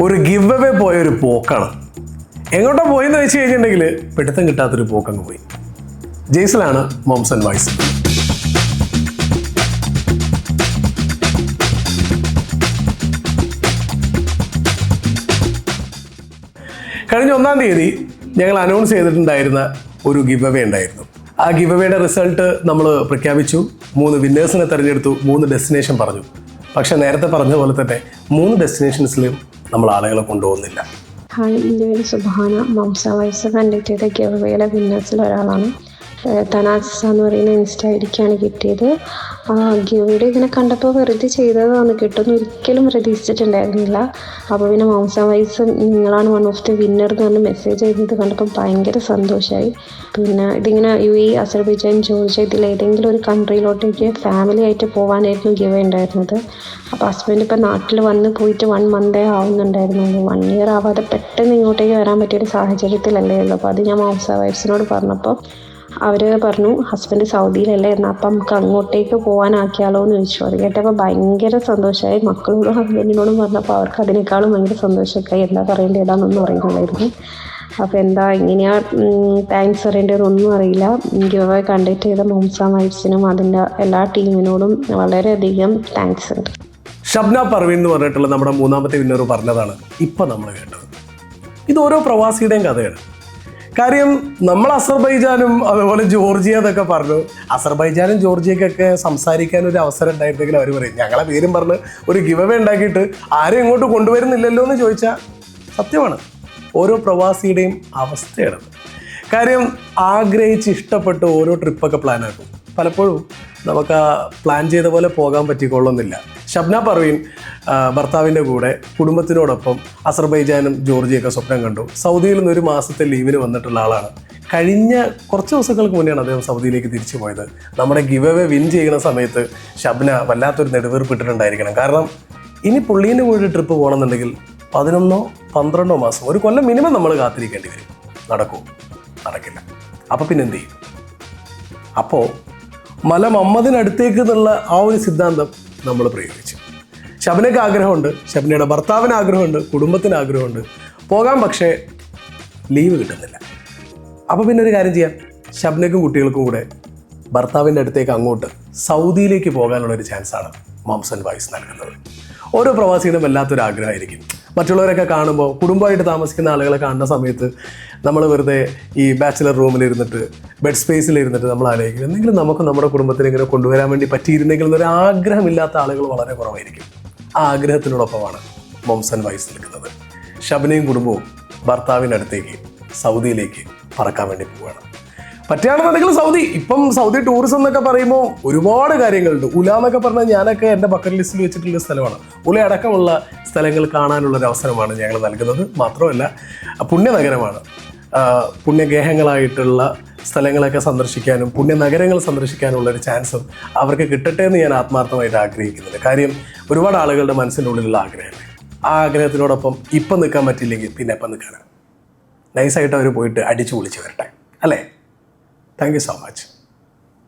ഒരു give away പോയ ഒരു പോക്കാണ്. എങ്ങോട്ടാ പോയെന്ന് വെച്ച് കഴിഞ്ഞിട്ടുണ്ടെങ്കിൽ പിടുത്തം കിട്ടാത്തൊരു പോക്കങ്ങ് പോയി. ജെയ്സിലാണ് മോംസൺ വൈസ് കഴിഞ്ഞ ഒന്നാം തീയതി ഞങ്ങൾ അനൗൺസ് ചെയ്തിട്ടുണ്ടായിരുന്ന ഒരു ഗിവ് അവേ ഉണ്ടായിരുന്നു. ആ ഗിവ് അവേയുടെ റിസൾട്ട് നമ്മൾ പ്രഖ്യാപിച്ചു. മൂന്ന് വിന്നേഴ്സിനെ തിരഞ്ഞെടുത്തു. മൂന്ന് ഡെസ്റ്റിനേഷൻ പറഞ്ഞു. പക്ഷേ നേരത്തെ പറഞ്ഞ പോലെ തന്നെ മൂന്ന് ഡെസ്റ്റിനേഷൻസിലും നമ്മൾ ആളുകളെ കൊണ്ടുപോകുന്നില്ല. ഹായ് എന്റെ പേര് സുബാന. മംസ വയസ്സ് കണ്ടക്ട് ചെയ്ത ഗിവവേയിലെ വിന്നേഴ്സിൽ ഒരാളാണ് ഏഹ് തനാസിസ എന്ന് പറയുന്ന ഇൻസ്റ്റ ഐ ഡിക്കാണ് കിട്ടിയത്. ഗിവയുടെ ഇങ്ങനെ കണ്ടപ്പോൾ വെറുതെ ചെയ്തതാണ് കിട്ടുമെന്ന് ഒരിക്കലും പ്രതീക്ഷിച്ചിട്ടുണ്ടായിരുന്നില്ല. അപ്പോൾ പിന്നെ മംസ വൈസ് നിങ്ങളാണ് വൺ ഓഫ് ദി വിന്നർ എന്ന് പറഞ്ഞ് മെസ്സേജ് ചെയ്തത് കണ്ടപ്പോൾ ഭയങ്കര സന്തോഷമായി പിന്നെ ഇതിങ്ങനെ യു എ അസർബൈജാൻ ജോർജിയ ഇതിൽ ഏതെങ്കിലും ഒരു കൺട്രിയിലോട്ടേക്ക് ഫാമിലി ആയിട്ട് പോകാനായിരുന്നു ഗിവ ഉണ്ടായിരുന്നത്. അപ്പോൾ ഹസ്ബൻഡ് ഇപ്പം നാട്ടിൽ വന്ന് പോയിട്ട് വൺ മന്തേ ആവുന്നുണ്ടായിരുന്നുള്ളൂ വൺ ഇയർ ആവാതെ പെട്ടെന്ന് ഇങ്ങോട്ടേക്ക് വരാൻ പറ്റിയ ഒരു സാഹചര്യത്തിലല്ലേ ഉള്ളൂ. അപ്പോൾ അത് ഞാൻ മാംസ വൈഫ്സിനോട് പറഞ്ഞപ്പോൾ അവർ പറഞ്ഞു ഹസ്ബൻഡ് സൗദിയിലല്ലേ എന്നാൽ അപ്പം നമുക്ക് അങ്ങോട്ടേക്ക് പോകാനാക്കിയാലോ എന്ന് ചോദിച്ചു. അത് കേട്ടപ്പോൾ ഭയങ്കര സന്തോഷമായി. മക്കളോടും ഹസ്ബൻഡിനോടും പറഞ്ഞപ്പോൾ അവർക്ക് അതിനേക്കാളും ഭയങ്കര സന്തോഷമൊക്കെ എന്താ പറയേണ്ടതാണെന്നൊന്നും അറിയുന്നില്ലായിരുന്നു അപ്പോൾ എന്താ എങ്ങനെയാ താങ്ക്സ് പറയേണ്ടതൊന്നും അറിയില്ല. ഗിവ് കണ്ടക്ട് ചെയ്ത മോംസ മൈറ്റ്സിനും അതിന്റെ എല്ലാ ടീമിനോടും വളരെയധികം താങ്ക്സ് ഉണ്ട്. ഷബ്ന പർവീൻ എന്ന് പറഞ്ഞിട്ടുള്ള നമ്മുടെ മൂന്നാമത്തെ വിന്നർ പറഞ്ഞതാണ് ഇപ്പം നമ്മൾ കേട്ടത്. ഇത് ഓരോ പ്രവാസിയുടെയും കഥയാണ്. കാര്യം നമ്മൾ അസർബൈജാനും അതുപോലെ ജോർജിയ എന്നൊക്കെ പറഞ്ഞു അസർബൈജാനും ജോർജിയക്കൊക്കെ സംസാരിക്കാൻ ഒരു അവസരം ഉണ്ടായിരുന്നെങ്കിൽ അവർ പറയും ഞങ്ങളെ പേരും പറഞ്ഞ് ഒരു ഗിവവേ ഉണ്ടാക്കിയിട്ട് ആരും ഇങ്ങോട്ട് കൊണ്ടുവരുന്നില്ലല്ലോ എന്ന് ചോദിച്ചാൽ സത്യമാണ്. ഓരോ പ്രവാസിയുടെയും അവസ്ഥയാണ്. കാര്യം ആഗ്രഹിച്ച് ഇഷ്ടപ്പെട്ട് ഓരോ ട്രിപ്പൊക്കെ പ്ലാൻ ആക്കും. പലപ്പോഴും നമുക്ക് ആ പ്ലാൻ ചെയ്ത പോലെ പോകാൻ പറ്റിക്കൊള്ളുന്നില്ല. ഷബ്ന പർവീൻ ഭർത്താവിന്റെ കൂടെ കുടുംബത്തിനോടൊപ്പം അസർബൈജാനും ജോർജിയൊക്കെ സ്വപ്നം കണ്ടു. സൗദിയിൽ നിന്ന് ഒരു മാസത്തെ ലീവിന് വന്നിട്ടുള്ള ആളാണ്. കഴിഞ്ഞ കുറച്ച് ദിവസങ്ങൾക്ക് മുന്നെയാണ് അദ്ദേഹം സൗദിയിലേക്ക് തിരിച്ചു പോയത്. നമ്മുടെ ഗിവ് അവേ വിൻ ചെയ്യുന്ന സമയത്ത് ഷബ്ന വല്ലാത്തൊരു നെടുവീർപ്പിട്ടിട്ടുണ്ടായിരിക്കണം. കാരണം ഇനി പുള്ളീന്റെ കൂടെ ട്രിപ്പ് പോകണമെന്നുണ്ടെങ്കിൽ പതിനൊന്നോ പന്ത്രണ്ടോ മാസം ഒരു കൊല്ലം മിനിമം നമ്മൾ കാത്തിരിക്കേണ്ടി വരും. നടക്കൂ. നടക്കില്ല. അപ്പോൾ പിന്നെന്ത് ചെയ്യും? അപ്പോൾ മല മമ്മദിനടുത്തേക്ക് എന്നുള്ള ആ ഒരു സിദ്ധാന്തം നമ്മൾ പ്രയോഗിച്ചു. ശബനയ്ക്ക് ആഗ്രഹമുണ്ട് ശബനയുടെ ഭർത്താവിന് ആഗ്രഹമുണ്ട് കുടുംബത്തിന് ആഗ്രഹമുണ്ട്. പോകാൻ പക്ഷേ ലീവ് കിട്ടുന്നില്ല. അപ്പോൾ പിന്നെ ഒരു കാര്യം ചെയ്യാം. ശബനയ്ക്കും കുട്ടികൾക്കും കൂടെ ഭർത്താവിന്റെ അടുത്തേക്ക് അങ്ങോട്ട് സൗദിയിലേക്ക് പോകാനുള്ള ഒരു ചാൻസാണ് മംസൻ വൈസ് നൽകുന്നത്. ഓരോ പ്രവാസികളും വല്ലാത്തൊരു ആഗ്രഹമായിരിക്കും. മറ്റുള്ളവരൊക്കെ കാണുമ്പോൾ കുടുംബമായിട്ട് താമസിക്കുന്ന ആളുകളെ കാണുന്ന സമയത്ത് നമ്മൾ വെറുതെ ഈ ബാച്ചിലർ റൂമിലിരുന്നിട്ട് ബെഡ് സ്പേസിലിരുന്നിട്ട് നമ്മൾ ആലോചിക്കും എന്തെങ്കിലും നമുക്ക് നമ്മുടെ കുടുംബത്തിൽ ഇങ്ങനെ കൊണ്ടുവരാൻ വേണ്ടി പറ്റിയിരുന്നെങ്കിൽ എന്നൊരു ആഗ്രഹമില്ലാത്ത ആളുകൾ വളരെ കുറവായിരിക്കും. ആ ആഗ്രഹത്തിനോടൊപ്പമാണ് മോംസൺ വൈസ് നിൽക്കുന്നത്. ഷബനയും കുടുംബവും ഭർത്താവിന്റെ അടുത്തേക്ക് സൗദിയിലേക്ക് പറക്കാൻ വേണ്ടി പോവുകയാണ്. പറ്റുകയാണെന്നുണ്ടെങ്കിൽ സൗദി. ഇപ്പം സൗദി ടൂറിസം എന്നൊക്കെ പറയുമ്പോൾ ഒരുപാട് കാര്യങ്ങളുണ്ട്. ഉല എന്നൊക്കെ പറഞ്ഞാൽ ഞാനൊക്കെ എന്റെ ബക്കറ്റ് ലിസ്റ്റിൽ വെച്ചിട്ടുള്ള സ്ഥലമാണ്. ഉല അടക്കമുള്ള സ്ഥലങ്ങൾ കാണാനുള്ള ഒരു അവസരമാണ് ഞങ്ങൾ നൽകുന്നത്. മാത്രമല്ല പുണ്യനഗരമാണ്. പുണ്യഗേഹങ്ങളായിട്ടുള്ള സ്ഥലങ്ങളൊക്കെ സന്ദർശിക്കാനും പുണ്യ നഗരങ്ങൾ സന്ദർശിക്കാനുള്ള ഒരു ചാൻസും അവർക്ക് കിട്ടട്ടെ എന്ന് ഞാൻ ആത്മാർത്ഥമായിട്ട് ആഗ്രഹിക്കുന്നുണ്ട്. കാര്യം ഒരുപാട് ആളുകളുടെ മനസ്സിന്റെ ഉള്ളിലുള്ള ആഗ്രഹമല്ലേ ആ ആഗ്രഹത്തിനോടൊപ്പം ഇപ്പം നിൽക്കാൻ പറ്റില്ലെങ്കിൽ പിന്നെ എപ്പം നിൽക്കാനാണ് നൈസായിട്ട് അവർ പോയിട്ട് അടിച്ചു പൊളിച്ച് വരട്ടെ. അല്ലേ? Thank you so much.